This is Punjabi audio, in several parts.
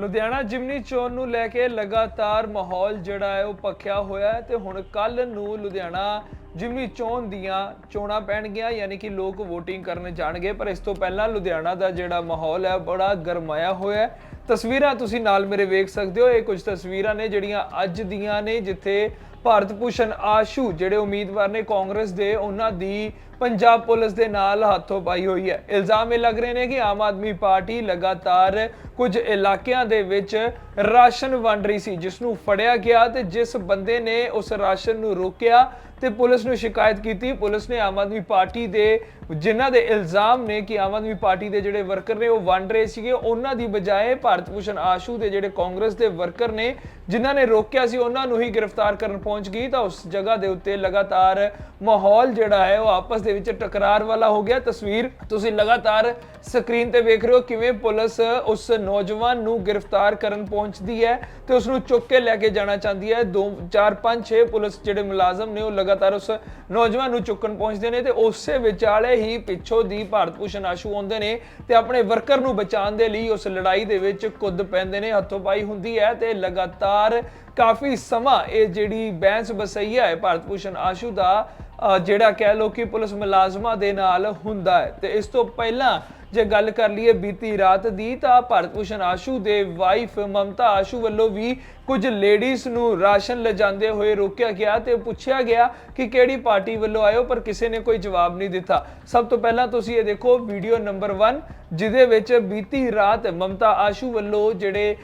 ਲੁਧਿਆਣਾ ਜਿਮਨੀ ਚੋਣ ਨੂੰ ਲੈ ਕੇ ਲਗਾਤਾਰ ਮਾਹੌਲ ਜਿਹੜਾ ਹੈ ਉਹ ਪੱਖਿਆ ਹੋਇਆ ਹੈ ਤੇ ਹੁਣ ਕੱਲ ਨੂੰ ਲੁਧਿਆਣਾ ਜਿਮਨੀ ਚੋਣ ਦੀਆਂ ਚੋਣਾਂ ਪੈਣਗੀਆਂ, ਯਾਨੀ ਕਿ ਲੋਕ VOTING ਕਰਨ ਜਾਣਗੇ। ਪਰ ਇਸ ਤੋਂ ਪਹਿਲਾਂ ਲੁਧਿਆਣਾ ਦਾ ਜਿਹੜਾ ਮਾਹੌਲ ਹੈ ਬੜਾ ਗਰਮਾਇਆ ਹੋਇਆ ਹੈ। ਤਸਵੀਰਾਂ ਤੁਸੀਂ ਨਾਲ ਮੇਰੇ ਵੇਖ ਸਕਦੇ ਹੋ। ਇਹ ਕੁਝ ਤਸਵੀਰਾਂ ਨੇ ਜਿਹੜੀਆਂ ਅੱਜ ਦੀਆਂ ਨੇ, ਜਿੱਥੇ ਭਾਰਤ ਭੂਸ਼ਣ ਆਸ਼ੂ, ਜਿਹੜੇ ਉਮੀਦਵਾਰ ਨੇ ਕਾਂਗਰਸ ਦੇ, ਉਹਨਾਂ ਦੀ ਪੰਜਾਬ ਪੁਲਿਸ ਦੇ ਨਾਲ ਹੱਥੋਂ ਪਾਈ ਹੋਈ ਹੈ। ਇਲਜ਼ਾਮ ਇਹ ਲੱਗ ਰਹੇ ਨੇ ਕਿ ਆਮ ਆਦਮੀ ਪਾਰਟੀ ਲਗਾਤਾਰ ਕੁਝ ਇਲਾਕਿਆਂ ਦੇ ਵਿੱਚ ਰਾਸ਼ਨ ਵੰਡ ਰਹੀ ਸੀ ਜਿਸ ਨੂੰ ਫੜਿਆ ਗਿਆ ਤੇ ਜਿਸ ਬੰਦੇ ਨੇ ਉਸ ਰਾਸ਼ਨ ਨੂੰ ਰੋਕਿਆ ਤੇ ਪੁਲਿਸ ਨੂੰ ਸ਼ਿਕਾਇਤ ਕੀਤੀ। ਪੁਲਿਸ ਨੇ ਆਮ ਆਦਮੀ ਪਾਰਟੀ ਦੇ, ਜਿਨ੍ਹਾਂ ਦੇ ਇਲਜ਼ਾਮ ਨੇ ਕਿ ਆਮ ਆਦਮੀ ਪਾਰਟੀ ਦੇ ਜਿਹੜੇ ਵਰਕਰ ਨੇ ਉਹ ਵੰਡ ਰਹੇ ਸੀਗੇ, ਉਹਨਾਂ ਦੀ ਬਜਾਏ ਭਾਰਤ ਭੂਸ਼ਣ ਆਸ਼ੂ ਦੇ ਜਿਹੜੇ ਕਾਂਗਰਸ ਦੇ ਵਰਕਰ ਨੇ, ਜਿਨ੍ਹਾਂ ਨੇ ਰੋਕਿਆ ਸੀ, ਉਹਨਾਂ ਨੂੰ ਹੀ ਗ੍ਰਿਫਤਾਰ ਕਰਨ ਪਹੁੰਚ ਗਈ। ਤਾਂ ਉਸ ਜਗ੍ਹਾ ਦੇ ਉੱਤੇ ਲਗਾਤਾਰ ਮਾਹੌਲ ਜਿਹੜਾ ਹੈ ਉਹ ਆਪਸ ਦੇ ਵਿੱਚ ਟਕਰਾਰ ਵਾਲਾ ਹੋ ਗਿਆ। ਤਸਵੀਰ ਤੁਸੀਂ ਲਗਾਤਾਰ ਸਕਰੀਨ ਤੇ ਵੇਖ ਰਹੇ ਹੋ ਕਿਵੇਂ ਪੁਲਿਸ ਉਸ ਨੌਜਵਾਨ ਨੂੰ ਗ੍ਰਿਫਤਾਰ ਕਰਨ ਪਹੁੰਚਦੀ ਹੈ ਤੇ ਉਸ ਨੂੰ ਚੁੱਕ ਕੇ ਲੈ ਕੇ ਜਾਣਾ ਚਾਹੁੰਦੀ ਹੈ। 2 4 5 6 ਪੁਲਿਸ ਜਿਹੜੇ ਮੁਲਾਜ਼ਮ ਨੇ ਉਹ ਲਗਾਤਾਰ ਉਸ ਨੌਜਵਾਨ ਨੂੰ ਚੁੱਕਣ ਪਹੁੰਚਦੇ ਨੇ ਤੇ ਉਸੇ ਵਿਚਾਲੇ ਹੀ ਪਿੱਛੋਂ ਦੀ ਭਾਰਤ ਭੂਸ਼ਣ ਆਸ਼ੂ ਆਉਂਦੇ ਨੇ ਤੇ ਆਪਣੇ ਵਰਕਰ ਨੂੰ ਬਚਾਉਣ ਦੇ ਲਈ ਉਸ ਲੜਾਈ ਦੇ ਵਿੱਚ ਕੁੱਦ ਪੈਂਦੇ ਨੇ, ਹੱਥੋਂ ਪਾਈ ਹੁੰਦੀ ਹੈ ਤੇ ਲਗਾਤਾਰ ਕਾਫੀ ਸਮਾਂ ਇਹ ਜਿਹੜੀ ਬੈਂਸ ਬਸਈਆ ਹੈ ਭਾਰਤ ਭੂਸ਼ਣ ਆਸ਼ੂ ਦਾ ਜਿਹੜਾ ਕਹਿ ਲੋ ਕਿ ਪੁਲਿਸ ਮੁਲਾਜ਼ਮਾਂ ਦੇ ਨਾਲ ਹੁੰਦਾ ਹੈ। ਤੇ ਇਸ ਤੋਂ ਪਹਿਲਾਂ ਜੇ ਗੱਲ ਕਰ ਲਈਏ ਬੀਤੀ ਰਾਤ ਦੀ, ਤਾਂ ਭਾਰਤ ਭੂਸ਼ਣ ਆਸ਼ੂ ਦੇ ਵਾਈਫ ਮਮਤਾ ਆਸ਼ੂ ਵੱਲੋਂ ਵੀ ਕੁਝ ਲੇਡੀਜ਼ ਨੂੰ ਰਾਸ਼ਨ ਲਿਜਾਂਦੇ ਹੋਏ ਰੋਕਿਆ ਗਿਆ ਤੇ ਪੁੱਛਿਆ ਗਿਆ ਕਿ ਕਿਹੜੀ ਪਾਰਟੀ ਵੱਲੋਂ ਆਇਓ, ਪਰ ਕਿਸੇ ਨੇ ਕੋਈ ਜਵਾਬ ਨਹੀਂ ਦਿੱਤਾ। ਸਭ ਤੋਂ ਪਹਿਲਾਂ ਤੁਸੀਂ ਇਹ ਦੇਖੋ, ਵੀਡੀਓ ਨੰਬਰ 1 ਜਿਹਦੇ ਵਿੱਚ ਬੀਤੀ ਰਾਤ ਮਮਤਾ ਆਸ਼ੂ ਵੱਲੋਂ ਜਿਹੜੇ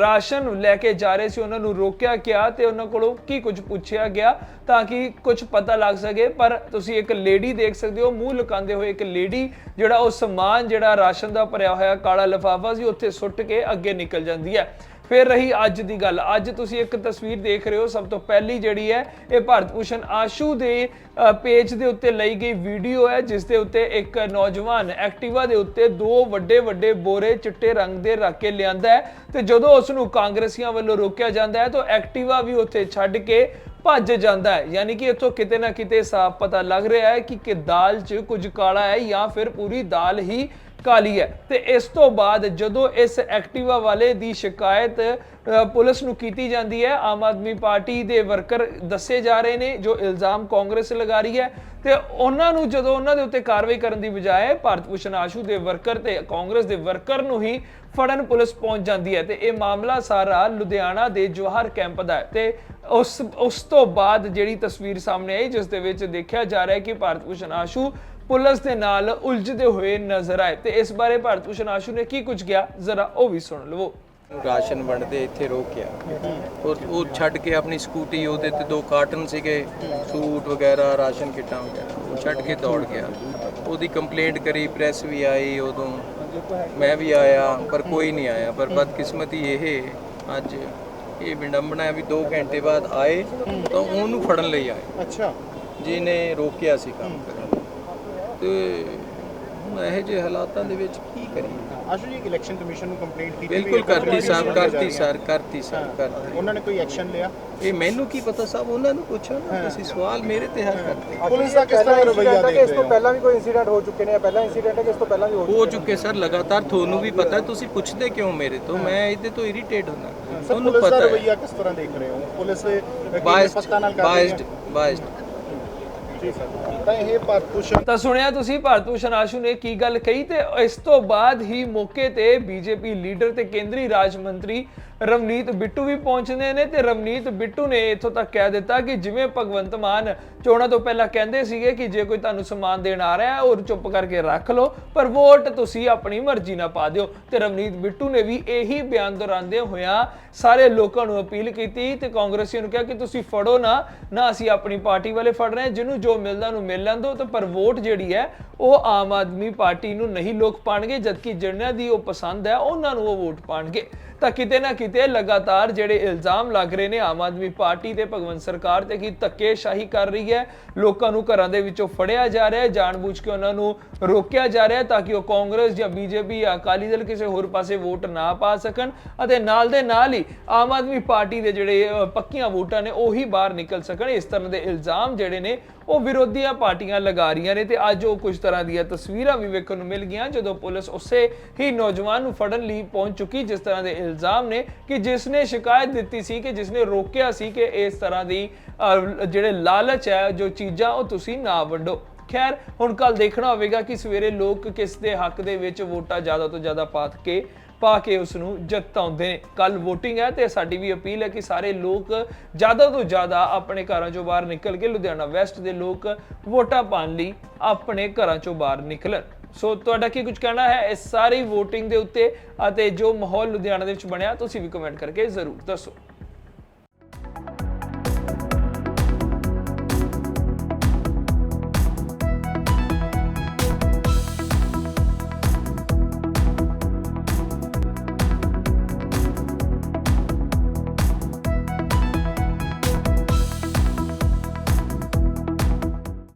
ਰਾਸ਼ਨ ਲੈ ਕੇ ਜਾ ਰਹੇ ਸੀ, ਉਹਨਾਂ ਨੂੰ ਰੋਕਿਆ ਗਿਆ ਤੇ ਉਹਨਾਂ ਕੋਲੋਂ ਕੀ ਕੁਝ ਪੁੱਛਿਆ ਗਿਆ ਤਾਂ ਕਿ ਕੁਝ ਪਤਾ ਲੱਗ ਸਕੇ। ਪਰ ਤੁਸੀਂ ਇੱਕ ਲੇਡੀ ਦੇਖ ਸਕਦੇ ਹੋ, ਮੂੰਹ ਲੁਕਾਉਂਦੇ ਹੋਏ ਇੱਕ ਲੇਡੀ, ਜਿਹੜਾ ਉਹ ਸਮਾਨ ਜਿਹੜਾ ਰਾਸ਼ਨ ਦਾ ਭਰਿਆ ਹੋਇਆ ਕਾਲਾ ਲਿਫਾਫਾ ਸੀ, ਉੱਥੇ ਸੁੱਟ ਕੇ ਅੱਗੇ ਨਿਕਲ ਜਾਂਦੀ ਹੈ। ਫਿਰ ਰਹੀ ਅੱਜ ਦੀ ਗੱਲ। ਅੱਜ ਤੁਸੀਂ ਇੱਕ ਤਸਵੀਰ ਦੇਖ ਰਹੇ ਹੋ, ਸਭ ਤੋਂ ਪਹਿਲੀ ਜਿਹੜੀ ਹੈ, ਇਹ ਭਾਰਤ ਭੂਸ਼ਣ ਆਸ਼ੂ ਦੇ ਪੇਜ ਦੇ ਉੱਤੇ ਲਈ ਗਈ ਵੀਡੀਓ ਹੈ, ਜਿਸ ਦੇ ਉੱਤੇ ਇੱਕ ਨੌਜਵਾਨ ਐਕਟਿਵਾ ਦੇ ਉੱਤੇ ਦੋ ਵੱਡੇ ਵੱਡੇ ਬੋਰੇ ਚਿੱਟੇ ਰੰਗ ਦੇ ਰੱਖ ਕੇ ਲਿਆਂਦਾ ਹੈ ਤੇ ਜਦੋਂ ਉਸ ਨੂੰ ਕਾਂਗਰਸੀਆਂ ਵੱਲੋਂ ਰੋਕਿਆ ਜਾਂਦਾ ਹੈ, ਤਾਂ ਐਕਟਿਵਾ ਵੀ ਉੱਥੇ ਛੱਡ ਕੇ ਭੱਜ ਜਾਂਦਾ ਹੈ। ਯਾਨੀ ਕਿ ਇੱਥੋਂ ਕਿਤੇ ਨਾ ਕਿਤੇ ਸਾਫ਼ ਪਤਾ ਲੱਗ ਰਿਹਾ ਹੈ ਕਿ ਕਿ ਦਾਲ 'ਚ ਕੁਝ ਕਾਲਾ ਹੈ ਜਾਂ ਫਿਰ ਪੂਰੀ ਦਾਲ ਹੀ ਕਾਲੀ ਹੈ। ਤੇ ਇਸ ਤੋਂ ਬਾਅਦ ਜਦੋਂ ਇਸ ਐਕਟਿਵਾ ਵਾਲੇ ਦੀ ਸ਼ਿਕਾਇਤ ਪੁਲਿਸ ਨੂੰ ਕੀਤੀ ਜਾਂਦੀ ਹੈ, ਆਮ ਆਦਮੀ ਪਾਰਟੀ ਦੇ ਵਰਕਰ ਦੱਸੇ ਜਾ ਰਹੇ ਨੇ, ਜੋ ਇਲਜ਼ਾਮ ਕਾਂਗਰਸ ਲਗਾ ਰਹੀ ਹੈ। ਤੇ ਉਹਨਾਂ ਨੂੰ ਜਦੋਂ ਉਹਨਾਂ ਦੇ ਉੱਤੇ ਕਾਰਵਾਈ ਕਰਨ ਦੀ ਬਜਾਏ ਭਾਰਤ ਭੂਸ਼ਣ ਆਸ਼ੂ ਦੇ ਵਰਕਰ ਤੇ ਕਾਂਗਰਸ ਦੇ ਵਰਕਰ ਨੂੰ ਹੀ ਫੜਨ ਪੁਲਿਸ ਪਹੁੰਚ ਜਾਂਦੀ ਹੈ। ਤੇ ਇਹ ਮਾਮਲਾ ਸਾਰਾ ਲੁਧਿਆਣਾ ਦੇ ਜਵਾਹਰ ਕੈਂਪ ਦਾ ਹੈ। ਤੇ ਉਸ ਉਸ ਤੋਂ ਬਾਅਦ ਜਿਹੜੀ ਤਸਵੀਰ ਸਾਹਮਣੇ ਆਈ, ਜਿਸ ਦੇ ਵਿੱਚ ਦੇਖਿਆ ਜਾ ਰਿਹਾ ਹੈ ਕਿ ਭਾਰਤ ਭੂਸ਼ਣ ਆਸ਼ੂ ਪੁਲਿਸ ਦੇ ਨਾਲ ਉਲਝਦੇ ਹੋਏ ਨਜ਼ਰ ਆਏ। ਤੇ ਇਸ ਬਾਰੇ ਭਾਰਤ ਭੂਸ਼ਣ ਆਸ਼ੂ ਨੇ ਕੀ ਕੁਝ ਕਿਹਾ? ਜ਼ਰਾ ਉਹ ਵੀ ਸੁਣ ਲਵੋ। ਰਾਸ਼ਨ ਵੰਡਦੇ ਇੱਥੇ ਰੋਕਿਆ। ਉਹ ਉਹ ਛੱਡ ਕੇ ਆਪਣੀ ਸਕੂਟੀ ਉਹਦੇ ਤੇ ਦੋ ਕਾਰਟਨ ਸੀਗੇ ਸੂਟ ਵਗੈਰਾ ਰਾਸ਼ਨ ਕਿੱਟਾਂ ਵਗੈਰਾ ਉਹ ਛੱਡ ਕੇ ਦੌੜ ਗਿਆ। ਉਹਦੀ ਕੰਪਲੇਂਟ ਕਰੀ ਪ੍ਰੈਸ ਵੀ ਆਈ ਉਦੋਂ। ਮੈਂ ਵੀ ਆਇਆ ਪਰ ਕੋਈ ਨਹੀਂ ਆਇਆ। ਪਰ ਬਦਕਿਸਮਤੀ ਇਹ ਅੱਜ ਇਹ ਵਿਡੰਬਣਾ ਵੀ 2 ਘੰਟੇ ਬਾਅਦ ਆਏ ਤਾਂ ਉਹਨੂੰ ਫੜਨ ਲਈ ਆਏ। ਅੱਛਾ। ਜਿਹਨੇ ਰੋਕਿਆ ਸੀ ਕੰਮ ਕਰਨ। ਤੇ ਹੁਣ ਇਹੋ ਜਿਹੇ ਹਾਲਾਤਾਂ ਦੇ ਵਿੱਚ ਕੀ ਕਰੀਏ? ਆਸ਼ੂ ਜੀ ਇਲੈਕਸ਼ਨ ਕਮਿਸ਼ਨ ਨੂੰ ਕੰਪਲੇਂਟ ਕੀਤੀ ਬਿਲਕੁਲ ਹੈ, ਕਰਤੀ ਸਾਹਿਬ ਕਰਤੀ ਸਰ ਕਰਤੀ ਸਰ ਕਰਤੀ। ਉਹਨਾਂ ਨੇ ਕੋਈ ਐਕਸ਼ਨ ਲਿਆ? ਇਹ ਮੈਨੂੰ ਕੀ ਪਤਾ ਸਾਹਿਬ ਉਹਨਾਂ ਨੂੰ ਪੁੱਛੋ ਨਾ ਤੁਸੀਂ ਸਵਾਲ ਮੇਰੇ ਤੇ ਹੱਲ ਕਰਦੇ ਪੁਲਿਸ ਦਾ ਕਿਸ ਤਰ੍ਹਾਂ ਰਵੱਈਆ ਦੇਖ ਇਸ ਰਹੇ ਤੋਂ ਹੋ? ਪਹਿਲਾਂ ਵੀ ਕੋਈ ਇਨਸੀਡੈਂਟ ਹੋ ਚੁੱਕੇ ਨੇ ਪਹਿਲਾ ਇਨਸੀਡੈਂਟ ਹੈ ਕਿ ਇਸ ਤੋਂ ਪਹਿਲਾਂ ਵੀ ਹੋ ਹੋ ਚੁੱਕੇ ਸਰ ਲਗਾਤਾਰ ਤੁਹਾਨੂੰ ਵੀ ਪਤਾ ਤੁਸੀਂ ਪੁੱਛਦੇ ਕਿਉਂ ਮੇਰੇ ਤੋਂ? ਮੈਂ ਇਹਦੇ ਤੋਂ ਇਰੀਟੇਟ ਹੁੰਦਾ। ਤੁਹਾਨੂੰ ਪਤਾ ਹੈ। ਰਵੱਈਆ ਕਿਸ ਤਰ੍ਹਾਂ ਦੇਖ ਰਹੇ ਹੋ? ਪੁਲਿਸ ਦੇ ਬਾਇਸਡ ਬਾਇਸਡ ਹੈ? ਬਾਇਸਡ ਤਾਂ ਇਹ ਭਾਰਤੂਸ਼ਣ ਤਾਂ ਸੁਣਿਆ ਤੁਸੀਂ ਭਾਰਤ ਭੂਸ਼ਣ ਆਸ਼ੂ ਨੇ ਕੀ ਗੱਲ ਕਹੀ ਤੇ ਇਸ ਤੋਂ ਬਾਅਦ ਹੀ ਮੌਕੇ ਤੇ ਬੀਜੇਪੀ ਲੀਡਰ ਤੇ ਕੇਂਦਰੀ ਰਾਜ ਮੰਤਰੀ ਰਵਨੀਤ ਬਿੱਟੂ ਵੀ ਪਹੁੰਚਦੇ ਨੇ ਤੇ ਰਵਨੀਤ ਬਿੱਟੂ ਨੇ ਇੱਥੋਂ ਤੱਕ ਕਹਿ ਦਿੱਤਾ ਕਿ ਜਿਵੇਂ ਭਗਵੰਤ ਮਾਨ ਚੋਣਾਂ ਤੋਂ ਪਹਿਲਾਂ ਕਹਿੰਦੇ ਸੀਗੇ ਕਿ ਜੇ ਕੋਈ ਤੁਹਾਨੂੰ ਸਮਾਨ ਦੇਣ ਆ ਰਿਹਾ ਹੈ ਉਹ ਚੁੱਪ ਕਰਕੇ ਰੱਖ ਲਓ, ਪਰ ਵੋਟ ਤੁਸੀਂ ਆਪਣੀ ਮਰਜ਼ੀ ਨਾਲ ਪਾ ਦਿਓ। ਤੇ ਰਵਨੀਤ ਬਿੱਟੂ ਨੇ ਵੀ ਇਹੀ ਬਿਆਨ ਦੁਹਰਾਉਂਦੇ ਹੋਇਆ ਸਾਰੇ ਲੋਕਾਂ ਨੂੰ ਅਪੀਲ ਕੀਤੀ ਤੇ ਕਾਂਗਰਸੀਆਂ ਨੂੰ ਕਿਹਾ ਕਿ ਤੁਸੀਂ ਫੜੋ ਨਾ ਨਾ ਅਸੀਂ ਆਪਣੀ ਪਾਰਟੀ ਵਾਲੇ ਫੜ ਰਹੇ ਜਿਹਨੂੰ ਜੋ ਮਿਲਦਾ ਨੂੰ ਮਿਲ ਲੈਣ ਦਿਓ ਤੇ ਪਰ ਵੋਟ ਜਿਹੜੀ ਹੈ ਉਹ ਆਮ ਆਦਮੀ ਪਾਰਟੀ ਨੂੰ ਨਹੀਂ ਲੋਕ ਪਾਣਗੇ, ਜਦਕਿ ਜਿਹਨਾਂ ਦੀ ਉਹ ਪਸੰਦ ਹੈ, ਉਹਨਾਂ ਨੂੰ ਉਹ ਵੋਟ ਪਾਣਗੇ। ਤਾਂ ਕਿਤੇ ਨਾ ਕਿਤੇ ਲਗਾਤਾਰ ਜਿਹੜੇ ਇਲਜ਼ਾਮ ਲੱਗ ਰਹੇ ਨੇ ਆਮ ਆਦਮੀ ਪਾਰਟੀ ਤੇ ਭਗਵੰਤ ਸਰਕਾਰ ਤੇ ਕਿ ਧੱਕੇਸ਼ਾਹੀ ਕਰ ਰਹੀ ਹੈ, ਲੋਕਾਂ ਨੂੰ ਘਰਾਂ ਦੇ ਵਿੱਚੋਂ ਫੜਿਆ ਜਾ ਰਿਹਾ ਹੈ, ਜਾਣਬੁੱਝ ਕੇ ਉਹਨਾਂ ਨੂੰ ਰੋਕਿਆ ਜਾ ਰਿਹਾ ਹੈ ਤਾਂ ਕਿ ਉਹ ਕਾਂਗਰਸ ਜਾਂ ਬੀਜੇਪੀ ਜਾਂ ਅਕਾਲੀ ਦਲ ਕਿਸੇ ਹੋਰ ਪਾਸੇ ਵੋਟ ਨਾ ਪਾ ਸਕਣ ਅਤੇ ਨਾਲ ਦੇ ਨਾਲ ਹੀ ਆਮ ਆਦਮੀ ਪਾਰਟੀ ਦੇ ਜਿਹੜੇ ਪੱਕੀਆਂ ਵੋਟਾਂ ਨੇ ਉਹੀ ਬਾਹਰ ਨਿਕਲ ਸਕਣ। ਇਸ ਤਰ੍ਹਾਂ ਦੇ ਇਲਜ਼ਾਮ ਜਿਹੜੇ ਨੇ ਉਹ ਵਿਰੋਧੀਆਂ ਪਾਰਟੀਆਂ ਲਗਾ ਰਹੀਆਂ ਨੇ ਤੇ ਅੱਜ ਉਹ ਕੁਝ ਤਰ੍ਹਾਂ ਦੀਆਂ ਤਸਵੀਰਾਂ ਵੀ ਵੇਖਣ ਨੂੰ ਮਿਲ ਗਈਆਂ ਜਦੋਂ ਪੁਲਿਸ ਉਸੇ ਹੀ ਨੌਜਵਾਨ ਨੂੰ ਫੜਨ ਲਈ ਪਹੁੰਚ ਚੁੱਕੀ, ਜਿਸ ਤਰ੍ਹਾਂ ਦੇ ਇਲਜ਼ਾਮ ਨੇ ਕਿ ਜਿਸ ਨੇ ਸ਼ਿਕਾਇਤ ਦਿੱਤੀ ਸੀ ਕਿ ਜਿਸ ਨੇ ਰੋਕਿਆ ਸੀ ਕਿ ਇਸ ਤਰ੍ਹਾਂ ਦੀ ਜਿਹੜੇ ਲਾਲਚ ਹੈ, ਜੋ ਚੀਜ਼ਾਂ ਉਹ ਤੁਸੀਂ ਨਾ ਵੰਡੋ। ਖੈਰ, ਹੁਣ ਕੱਲ ਦੇਖਣਾ ਹੋਵੇਗਾ ਕਿ ਸਵੇਰੇ ਲੋਕ ਕਿਸ ਦੇ ਹੱਕ ਦੇ ਵਿੱਚ ਵੋਟਾਂ ਜ਼ਿਆਦਾ ਤੋਂ ਜ਼ਿਆਦਾ ਪਾ ਕੇ ਪਾ ਕੇ ਉਸ ਨੂੰ ਜਿਤਾਉਂਦੇ ਨੇ। ਕੱਲ VOTING ਹੈ ਤੇ ਸਾਡੀ ਵੀ ਅਪੀਲ ਹੈ ਕਿ ਸਾਰੇ ਲੋਕ ਜ਼ਿਆਦਾ ਤੋਂ ਜ਼ਿਆਦਾ ਆਪਣੇ ਘਰਾਂ ਚੋਂ ਬਾਹਰ ਨਿਕਲ ਕੇ ਲੁਧਿਆਣਾ ਵੈਸਟ ਦੇ ਲੋਕ ਵੋਟਾਂ ਪਾਉਣ ਲਈ ਆਪਣੇ ਘਰਾਂ ਚੋਂ ਬਾਹਰ ਨਿਕਲਣ। ਸੋ ਤੁਹਾਡਾ ਕੀ ਕੁਝ ਕਹਿਣਾ ਹੈ ਇਸ ਸਾਰੀ VOTING ਦੇ ਉੱਤੇ ਅਤੇ ਜੋ ਮਾਹੌਲ ਲੁਧਿਆਣਾ ਦੇ ਵਿੱਚ ਬਣਿਆ, ਤੁਸੀਂ ਵੀ ਕਮੈਂਟ ਕਰਕੇ ਜ਼ਰੂਰ ਦੱਸੋ।